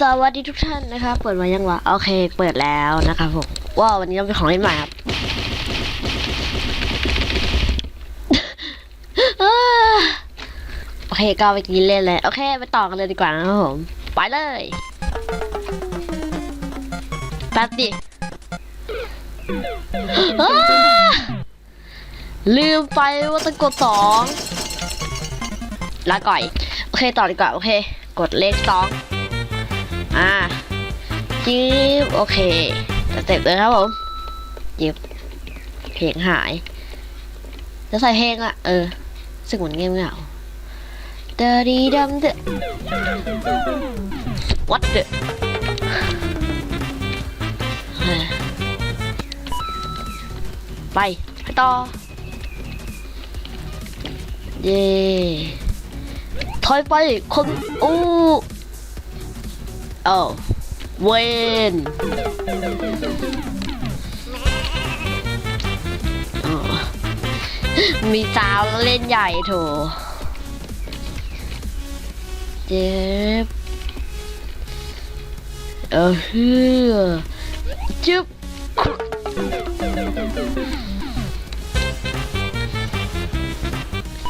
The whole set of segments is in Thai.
สวัสดีทุกท่านนะครับ เปิดมายังวะ โอเค เปิดแล้วนะครับผม ว้าว วันนี้เราเป็นของเล่นใหม่ครับโอเค ก็ไปกินเล่นเลย โอเค ไปต่อกันเลยดีกว่านะครับผม ไปเลยแป๊บดิลืมไปว่าต้องกดสองลาก่อย โอเค ต่อดีกว่า โอเค กดเลขสอง จิ๊บโอเคสเต็ปเลยครับผมจิ๊บเพลงหาย จะใส่เพลงละเออสึกเหมือนเงียบเหงาเดดีดัมเด what the เฮ้ยไปไปต่อ เย่ถอยไปคนอู้เอ้า เวนมีสาวเล่นใหญ่โถเจ็บเออฮือจึ๊บ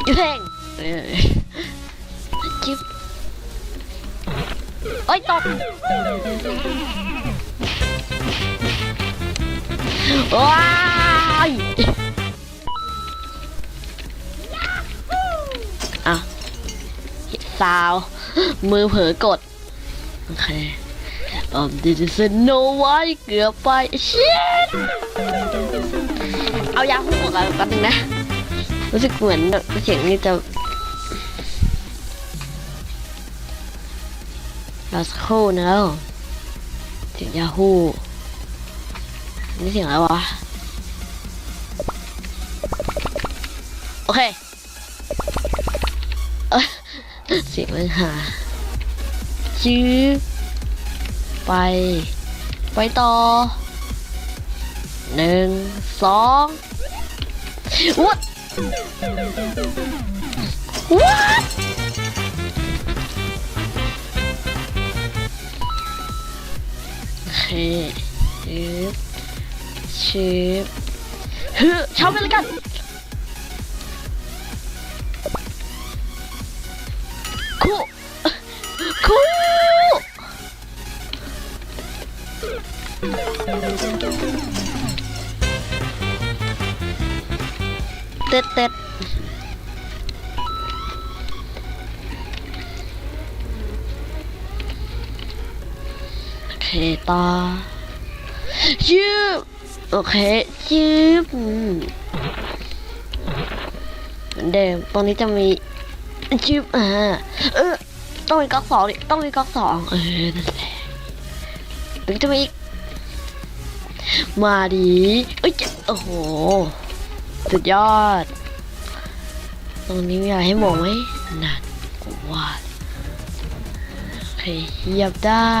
เพลง เอ้ยตกว้ายอะสาว มือเผลอกด โอเคอืมดิจิสโนไว้เกือบไปชิตเอายาหูออกกันแป๊บนึงนะ รู้สึกเหมือนเสียงนี้จะ รอสักครู่นะครับเสียงยาฮูนี่เสียงอะไรวะ โอเคเอ้ยเสียงมันหาจื้อไป ไปต่อหนึ่งสองวัด ชิบชิบฮ้ยชอบไปเลยกันคู่คู่เต็ดเต็ด เคต่อยืบโอเคยืบเหมือนเดิมตรงนี้จะมียืบอ่าเออต้องมีก๊อกสองดิต้องมีก๊อกสองเออนั่นแหละตรงจะมีอีกมาดีเอ้ยโอ้โหสุดยอด ตรงนี้มีอะไรให้มองไหมนั่นกว่าโอเคเหยียบได้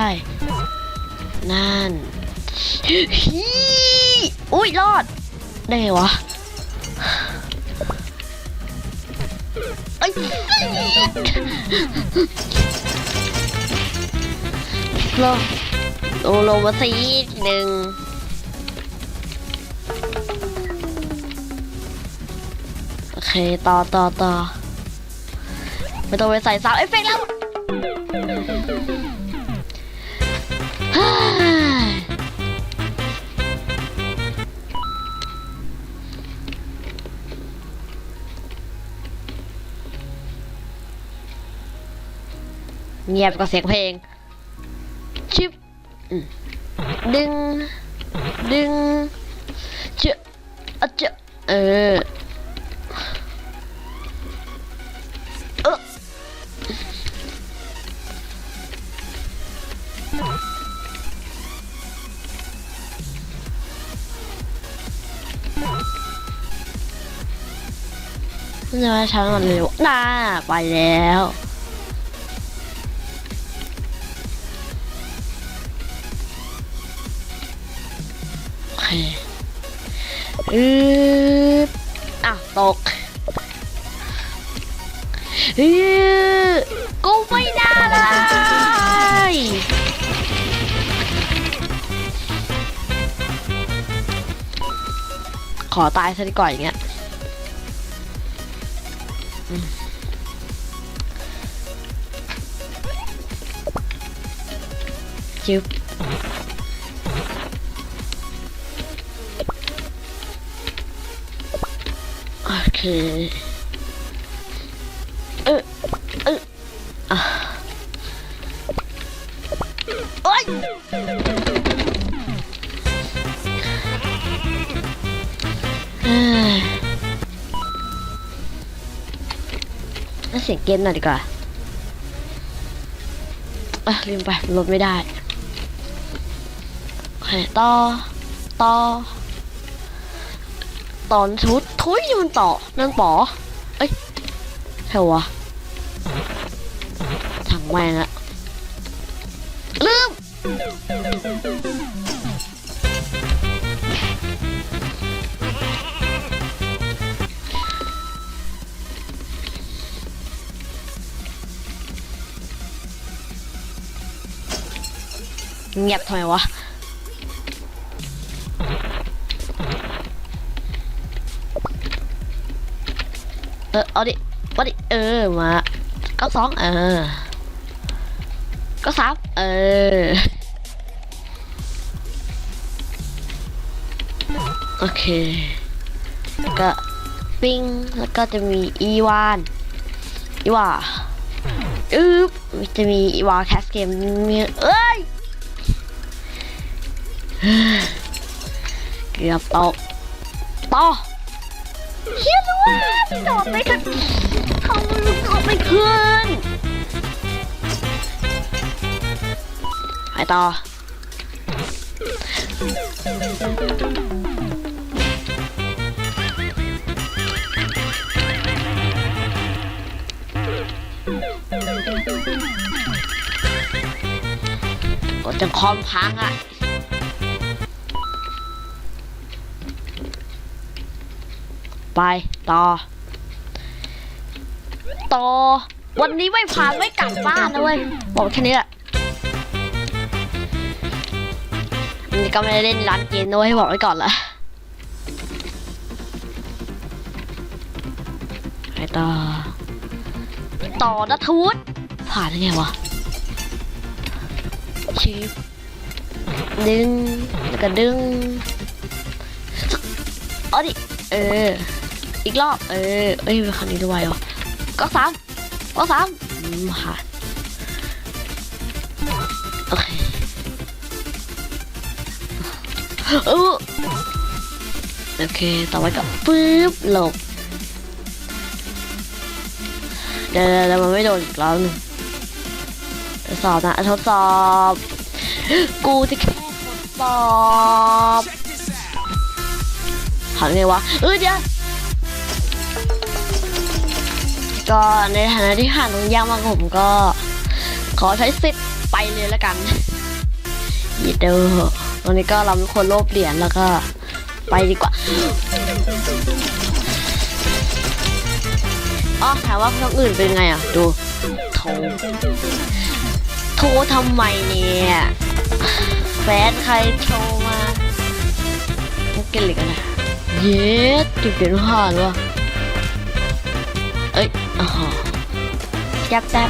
นั่นฮีอุ้ยรอด ได้ไงวะไอ้ยลงลงลงมาสีหนึ่งโอเค ต่อต่อต่อไม่ต้องไปใส่ซาวเอฟเฟกต์แล้ว เงียบกับเสียงเพลง ชิปดึง ดึงเจอะเจาเออ อให้ช้มันเร็วน่าไปแล้วอเคอืออะตกอือกูไม่ได้เลยขอตายซะดีก่อนอย่างเงี้ย จึ๊บโอเคเออเอออะโอ๊ยเอ้ยเอาเสียงเกมหน่อยดีกว่าอะลืมไปลดไม่ได้ เคต่อต่อตอนชุดทุยนี่มันต่อนั่นปอเอ้ยใช่วะถังแมงอะลืมเงียบทำไมวะ เออเอาดิเอาดิเออมาก็สองเออก็สามเออโอเคแล้วก็ปิ้งแล้วก็จะมีอีวานอีวาอึ๊บจะมีอีวาแคสเกมมีเอ้ยเกือบตกต่อเฮียรู้ว่า โดดไม่ขึ้นเขาโดดไม่ขึ้นไปต่อกดจนคอมพังอะไปต่อ ต่อ วันนี้ไม่ผ่านไม่กลับบ้านนะเว้ย บอกแค่นี้แหละอันนี้ก็ไม่ได้เล่นร้านเกมนะเว้ยบอกไว้ก่อนละไปต่อ ต่อนะทูตผ่านได้ไงวะชิปดึงแล้วก็ดึงเอาดิเออ อีกรอบ เออ เอ้ยคันนี้ด้วยเหรอ ก็สามก็สามอืมผ่าโอเคเออโอเค ต่อไปก็ปึ๊บหลบเดี๋ยวเดี๋ยวมันไม่โดนอีกแล้วหนึ่งทดสอบนะทดสอบ กูจะแค่ทดสอบหันไงวะ เออเดี๋ยว ก็ในฐานะที่ผ่านตรงยากมากผมก็ ขอใช้สิทธิ์ไปเลยแล้วกันยีเดอร์ตอนนี้ก็เราเป็นคนโลภเหรียญแล้วก็ไปดีกว่าอ๋อถามว่าคนอื่นเป็นไงอะ ดูโทรโทรทำไมเนี่ยแฟนใครโทรมามุกเกลิกอะไรเย็ดจุดเปลี่ยนผ่านวะ โอ้ยอ๋อแป๊บแป๊บ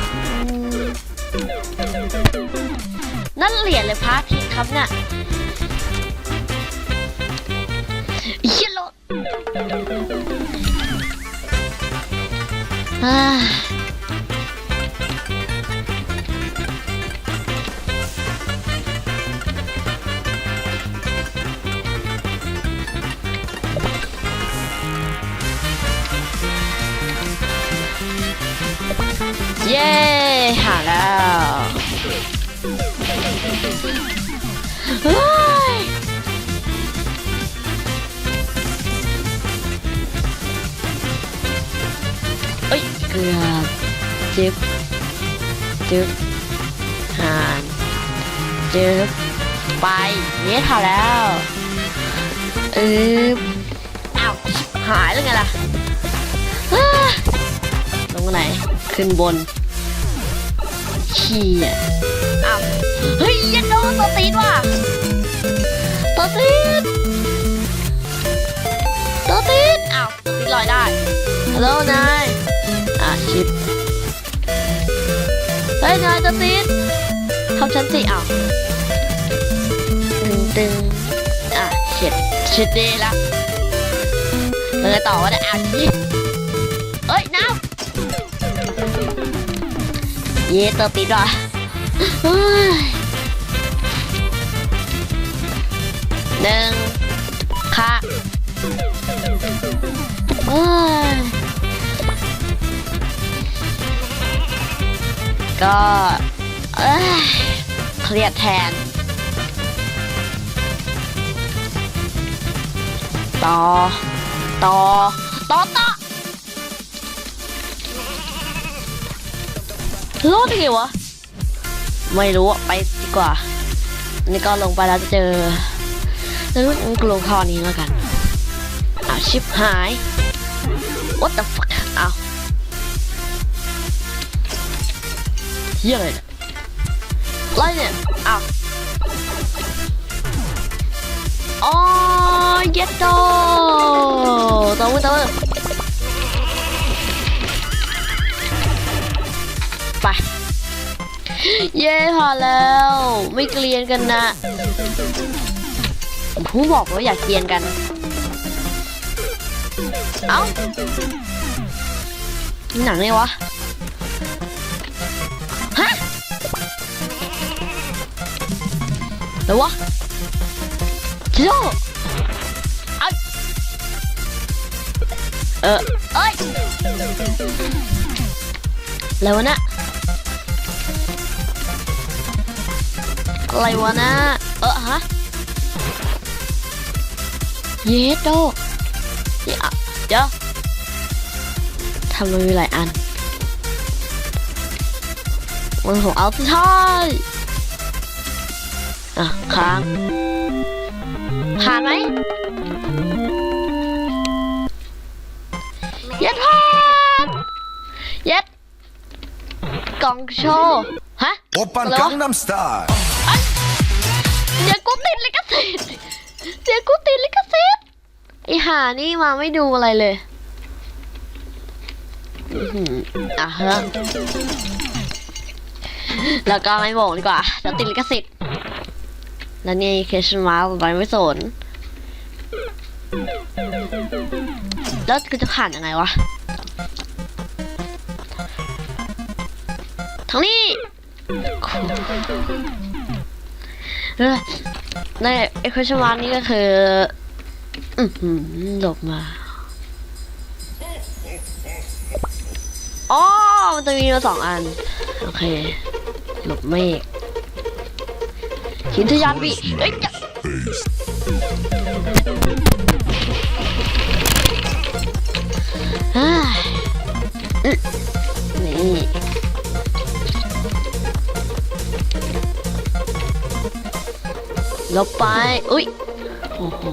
นั่นเหรียญเลยพระอาทิตย์ครับเนี่ยเฮียโล เฮ้ยเอ้ยเกือบจึ๊บจึ๊บหานจึ๊บไปเนี่ยถ่าแล้วเอออ้าวหายแล้วไงล่ะลงไหน ขึ้นบน ขี้อะอ้าวเฮ้ยยันโดนตัวตีนว่ะตัวตีนฮัลโหลนายอะชิปเฮ้ยนายจะติดทำฉันสิอ้าวตึงตึงอะเช็ดเช็ดดีละเราจะต่อว่าได้อะชิเเย่เติมติดว่ะเฮ้ยหนึ่งค่ะเอ้ยก็เอ้ยเครียดแทน ต่อ ต่อ ต่อต่อ รอดได้ไงวะ ไม่รู้ไปดีกว่า นี่ก็ลงไปแล้วจะเจอแล้วงั้นกลงข้อนี้แล้วกันอ้าวชิปหาย what the fuck อ้าวเฮียอะไรเนี่ยไรเนี่ยอ้าวอ๋อเย็ดโตตัวมือตัวมือ ไป เย้พอแล้ว ไม่เกลียนกันนะผมเพิ่งบอกว่าอยากเกลียนกัน เอ้าหนังไงวะ ฮะแล้ววะจิโร่เอ้าเออเอ้ยแล้วนะ อะไรวะนะเออฮะเยสโดเดี๋ยวเดี๋ทำมันมีหลายอันมันผมเอาสุดทอยอะค้างผ่านไหมยัดผ่านยัดกล่องโชว์ฮะโอปันกังนัมสไตล์ เดี๋ยวกูติดลิขสิทธิ์เดี๋ยวกูติดลิขสิทธิ์ไอหานี่มาไม่ดูอะไรเลยอื้มอะฮะแล้วก็ไม่บอกดีกว่าเดี๋ยวติดลิขสิทธิ์แล้วนี่เคชมาร์ไปไม่สนแล้วกูจะผ่านยังไงวะทางนี้ ในเอคชวานนี่ก็คืออือหือหลบมาอ๋อมันจะมีมาสองอัน โอเค หลบเมฆหินทยานวิเอ้ยนี่ ลบไป อุ้ยโอ้โห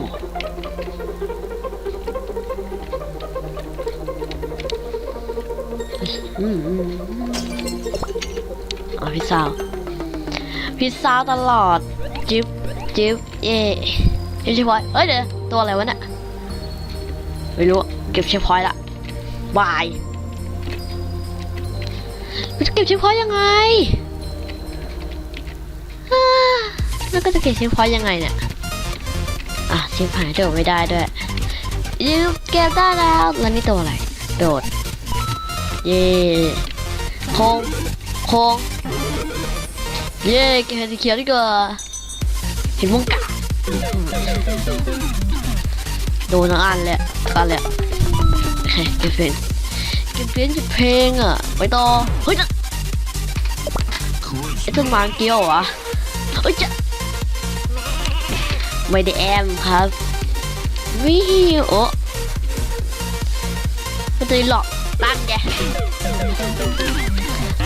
อืมอืมอ๋อพี่สาวพี่สาวตลอด จิ๊บจิ๊บเย่เก็บเชฟพอยเอ้ยเดี๋ยวตัวอะไรวะเนี่ยไม่รู้เก็บเชฟพอยละบายจะเก็บเชฟพอยยังไง แล้วก็จะเก็บเชฟพอยต์ยังไงเนี่ย อะเชฟหายโดดไม่ได้ด้วยยืมเก็บได้แล้ว แล้วนี่ตัวอะไร โดด เย่โค้งโค้งเย่เก็บสีเขียวดีกว่าเห็นม่งกะโดนทั้งอันเลยกันเลยโอเคเก็บเป็นเก็บเป็นจะเพลงอะ ไปต่อ เฮ้ยจะไอ้ต้นไม้เกี่ยวเหรอะเฮ้ยจะ ไม่ได้แอมครับวิวโอ้มันจะมีหลอกตั้งแก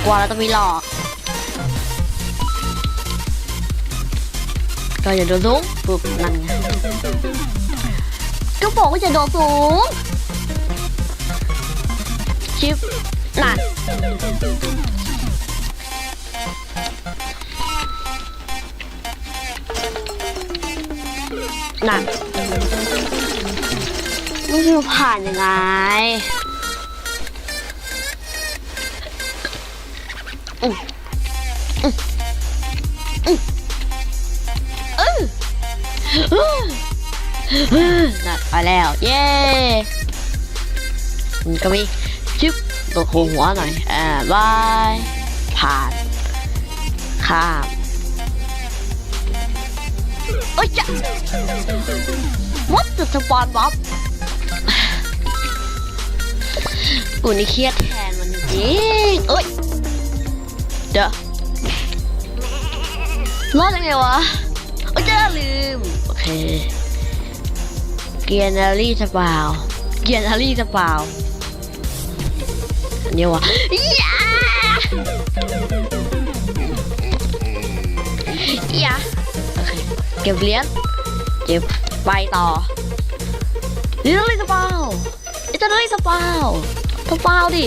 กว่าเราจะมีหลอก ก็อย่าโดนสูงปุ๊บนั่นไงก็บอกว่าจะโดนสูงชิปนั่น หน่ะมันคือผ่านยังไงอืมอืออือน่ะไปแล้ว เย้มันก็มีจึ๊บตัวโคหัวหน่อยอ่าบายผ่านข้าม อ้ยจะ What the spawn bob กูนี่เครียดแทนมันจริงเอ้ย เดี๋ยวรอดยังไงวะโอ้ยจ้าลืม โอเค เกียร์นารี่จะเปล่าเกียร์นารี่จะเปล่าอันนี้วะยายาโอเค เก็บเหรียญเก็บไปต่อนี่ต้องเล่สปาวไอ้เจะเล่สปาวสปาวดิ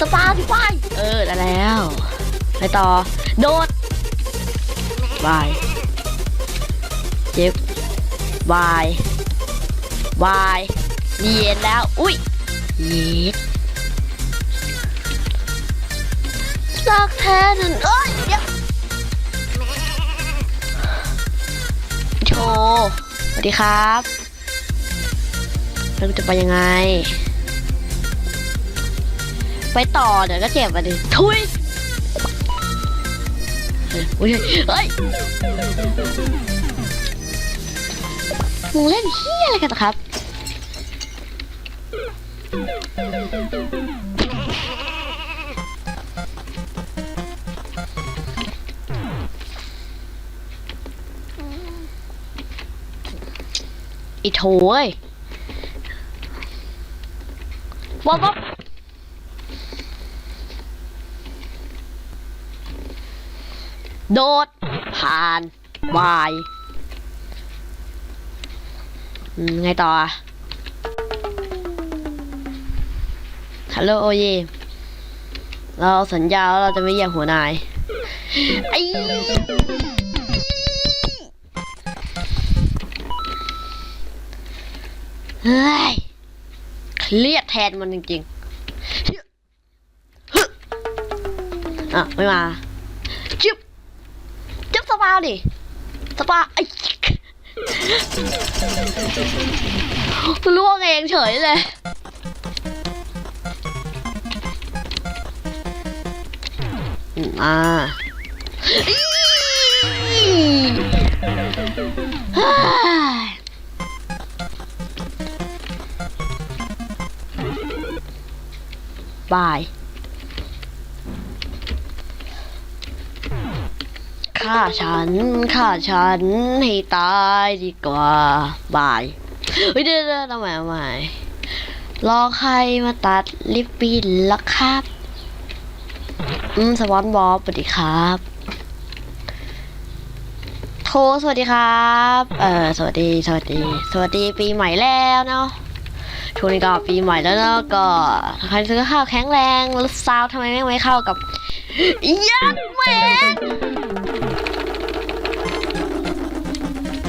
สปาวที่ไปเออได้แล้วไปต่อ โดดบายเจ็บบายบายเย็นแล้ว อุ้ยเย็ดสักแท้นั่นเอ้ยเดี๋ยว สวัสดีครับเราจะไปยังไง ไปต่อเดี๋ยวก็เจ็บอะดิทุยเฮ้ยอุ๊ยเฮ้ยมึงเล่นเฮียอะไรกันครับ อีโถเอ้ยบ๊อบบ๊อบโดด ผ่านวายไงต่อฮัลโหลโอเยเราสัญญาว่าเราจะไม่เยียบหัวนายไอ้ ฮ้ยเครียดแทนมันจริงๆอะไม่มาจึ๊บจึ๊บสปาดิสปาไอ้ล่วงเองเฉยเลยอ่าอี๋เฮ้ย บาย ฆ่าฉัน ฆ่าฉัน ให้ตายดีกว่า บาย เฮ้ยเดี๋ยวเดี๋ยวทำไมทำไมรอใครมาตัดลิปบิ้นละครับ อืม สวอนบอบสวัสดีครับ โทสวัสดีครับ เอ่อสวัสดี สวัสดี สวัสดีปีใหม่แล้วเนาะ ช่วงนี้ก็ปีใหม่แล้วเนาะก็ใครซื้อข้าวแข็งแรงล้วซาวทำไมแม่งไม่เข้ากับ ยัดแม่ง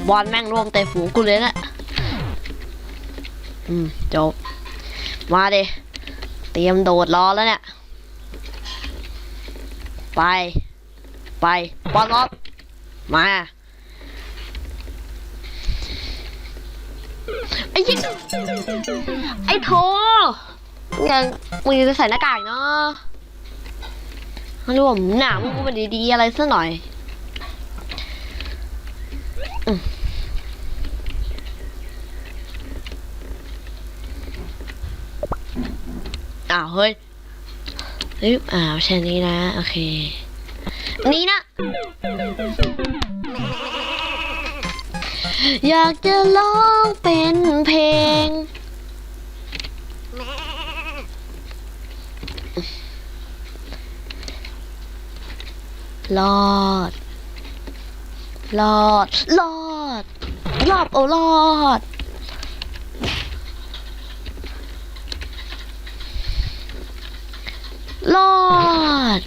บอลแม่งรวมเตะฝูงกูเลยนะอืมจบ มาเดเตรียมโดดรอแล้วเนี่ย ไป ไปบอลรอบมา อ้ยิไอ้โทยังมึงจะใส่หน้ากากเนาะรว่าหนามึงกูมันดีๆอะไรซะหน่อยอ้าวเฮ้ยเฮ้ยอ้าวใช่นี้นะ โอเค นี่นะ อยากจะร้องเป็นเพลง รอด รอด รอด รอดโอ้รอดรอด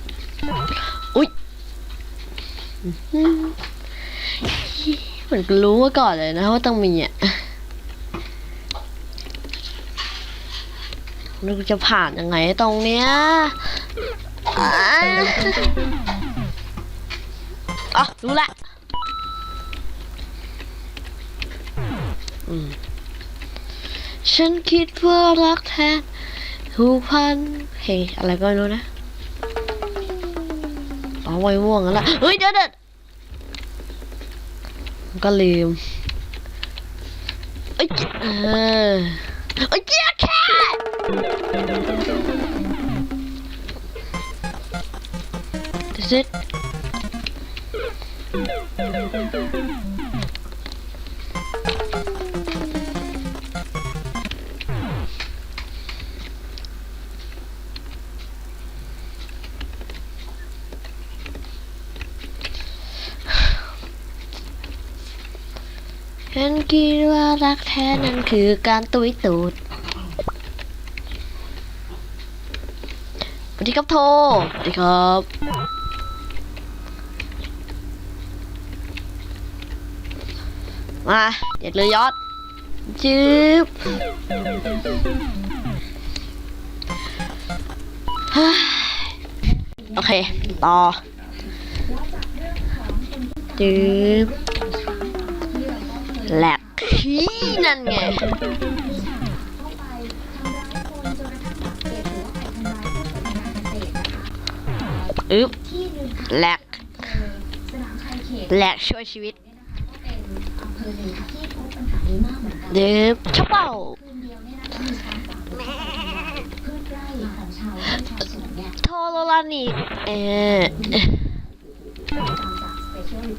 อุ๊ย มือนรู้มาก่อนเลยนะว่าต้องมีอะแล้วกูจะผ่านยังไงตรงเนี้ยอ๋อรู้ละฉันคิดว่ารักแท้ผูกพัน เฮ้ยอะไรก็ไม่รู้นะ อ๋อไว้ม่วงกันละเฮ้ยเดี๋ยวเดี๋ยว ก็ลืมเอ้ยเออเอ้ยแค่ดิส รักแท้นั้นคือการตุยตูดสวัสดีครับโทสวัสดีครับ มาเด็ดเลยยอดจืบโอเค ต่อจืบแหลก ขี้นั่นไงอึ๊บแหลกแหลกช่วยชีวิตเดืบชะเป่าโทโรลานิเออ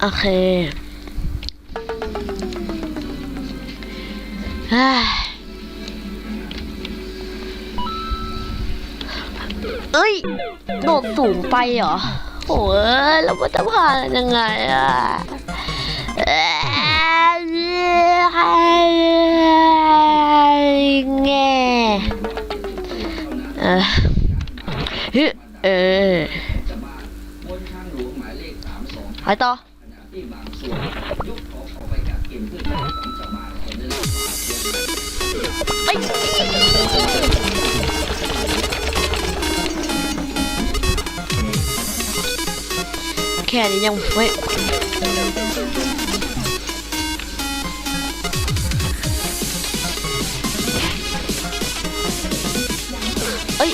โอเค เอ้ย โดดสูงไปเหรอโอ้ยแล้วมันจะผ่านยังไงอะเอ้ยแง่เออฮึเออหายเลข32ไปต่อ แค่นี้ยังไม่เอ้ย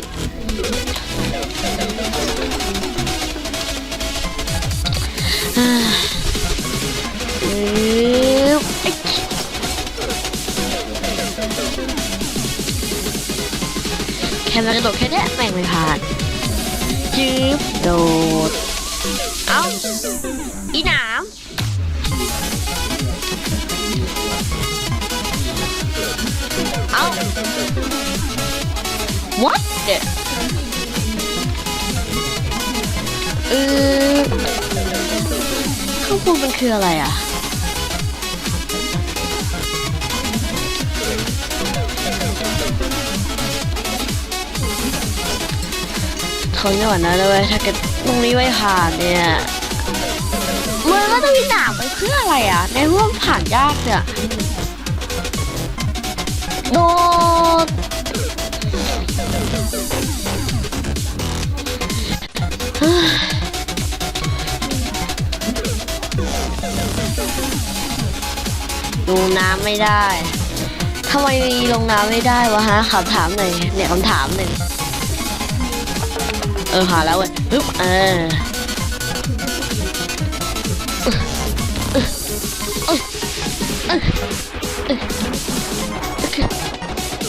ดแค่มากระโดดแค่นี้แม่งไม่ผ่านจืบโดด เอ้า อีหนามเอ้า what เด็เออข้างบนมันคืออะไรอะ เขาไม่หวั่นนะเลยเว้ยถ้าเกิดตรงนี้ไม่ผ่านเนี่ยมันก็ต้องมีหนามไปเพื่ออะไรอะ ในเมื่อมันผ่านยากเนี่ยโด ลงน้ำไม่ได้ทำไมลงน้ำไม่ได้วะฮะคำถามหน่อยเนี่ยคำถามหนึ่งเออหาแล้วเว้ยฮึบเออ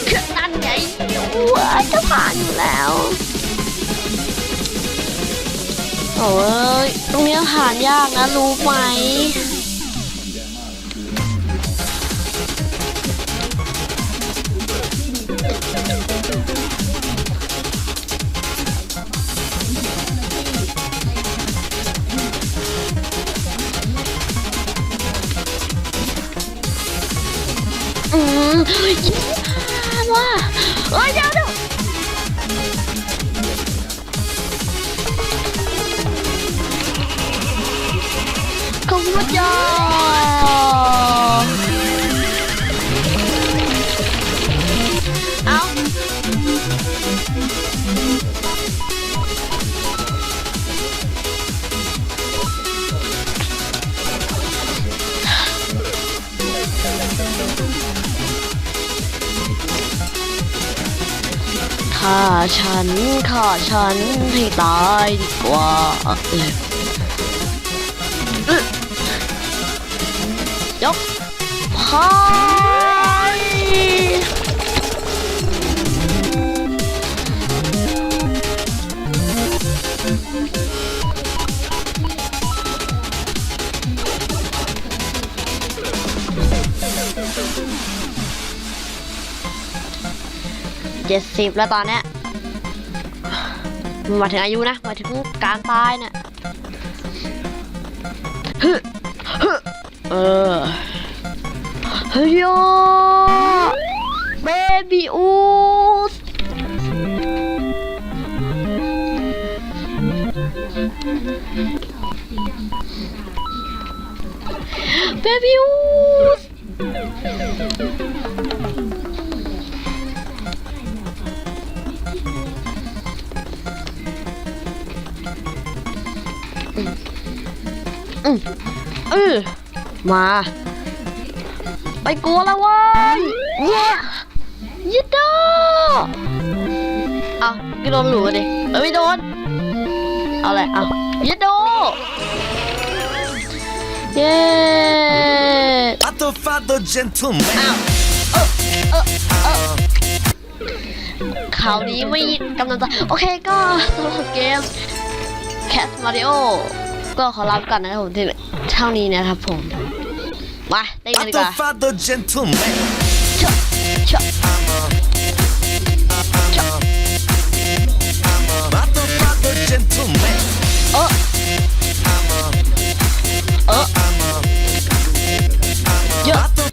คือนั่นไงว้ายจะผ่านอยู่แล้ว โอ้ยตรงนี้ผ่านยากนะ รู้ไหมอืมาฉันฆ่าฉันให้ตายดีกว่าออยกพายเจ็ดสิบแล้วตอนเนี้ย มาถึงอายุนะมาถึงการตายเนี่ยฮึฮึเออเฮ้ยเบบี้อูสเบบี้อู เออมา ไปกลัวแล้วเว้ยว้ายิดดอเอาก็โดนหลูดิเออไม่โดน เอาเลยเอายิดโดเย้ I the father gentleman อ้าวเออเออเออข่าวนี้ไม่กำลังจะโอเคก็สำหรับเกม Cat Mario ก็ขอลาไปก่อนนะครับผมที่เท่านี้นะครับผม มาเต้นกัน I ดีกว่า the father gentleman ชะชะ I the father gentleman เออเออเยอะ I the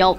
จบ